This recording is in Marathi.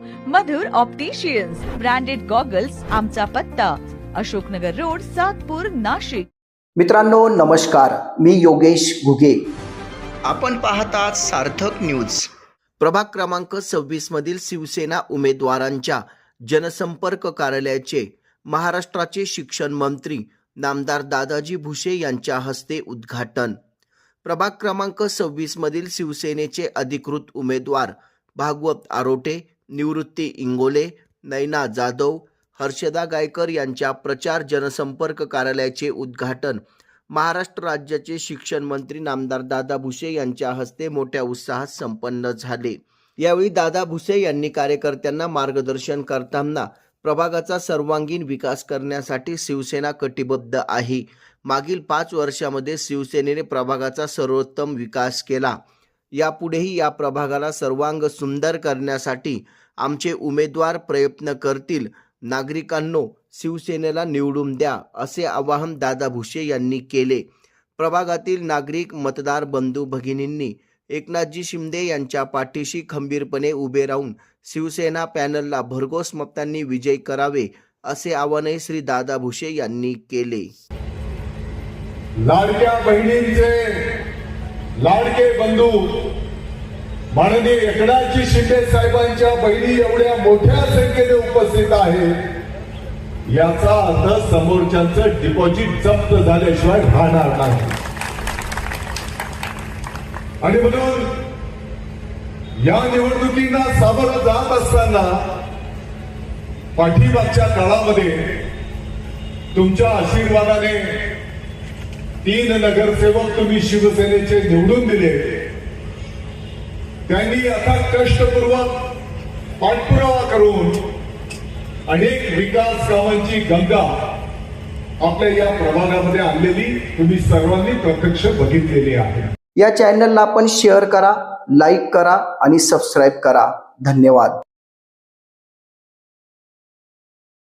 मधुर ऑप्टिशियन्स ब्रँडेड गॉगल्स आमचा पत्ता अशोकनगर रोड सातपूर नाशिक. मित्रांनो नमस्कार. मी योगेश घुगे. आपण पाहतात सार्थक न्यूज प्रभाग क्रमांक सव्वीस मधील शिवसेना उमेदवारांच्या जनसंपर्क कार्यालयाचे महाराष्ट्राचे शिक्षण मंत्री नामदार दादाजी भुसे यांच्या हस्ते उद्घाटन. प्रभाग क्रमांक सव्वीस मधील शिवसेनेचे अधिकृत उमेदवार भागवत आरोटे निवृत्ती इंगोले नैना जाधव हर्षदा गायकर यांच्या प्रचार जनसंपर्क कार्यालयाचे उद्घाटन महाराष्ट्र राज्याचे शिक्षण मंत्री नामदार दादा भुसे यांच्या हस्ते मोठ्या उत्साहात संपन्न झाले. यावेळी दादा भुसे यांनी कार्यकर्त्यांना मार्गदर्शन करताना प्रभागाचा सर्वांगीण विकास करण्यासाठी शिवसेना कटिबद्ध आहे. मागील पाच वर्षामध्ये शिवसेनेने प्रभागाचा सर्वोत्तम विकास केला. यापुढेही या प्रभागाला सर्वांग सुंदर करण्यासाठी आमचे उमेदवार प्रयत्न करतील. नागरिकांनो शिवसेनेला निवडून द्या असे आवाहन दादा भुसे यांनी केले. प्रभागातील नागरिक मतदार बंधू भगिनींनी एकनाथजी शिंदे यांच्या पाठीशी खंबीरपणे उभे राहून शिवसेना पॅनलला भरघोस मतांनी विजय करावे असे आवाहनही श्री दादा भुसे यांनी केले. लाडक्या बहिणींचे लाडके बंधू माननीय एकनाथजी शिंदे साहेबांच्या बहिणी एवढ्या मोठ्या संख्येने उपस्थित आहेत. याचा अर्थ समोरच्यांचं डिपॉझिट जप्त झाल्याशिवाय राहणार नाही. आणि म्हणून या निवडणुकींना सामोरं जात असताना पाठीमागच्या काळामध्ये तुमच्या आशीर्वादाने तीन नगरसेवक तुम्ही शिवसेनेचे निवडून दिले. त्यांनी आता कष्टपूर्वक पाठपुरावा करून अनेक विकास कामांची गंगा आपल्या या प्रभागामध्ये आणलेली तुम्ही सर्वांनी प्रत्यक्ष बघितलेली आहे. या चॅनलला आपण शेअर करा लाईक करा आणि सबस्क्राईब करा. धन्यवाद.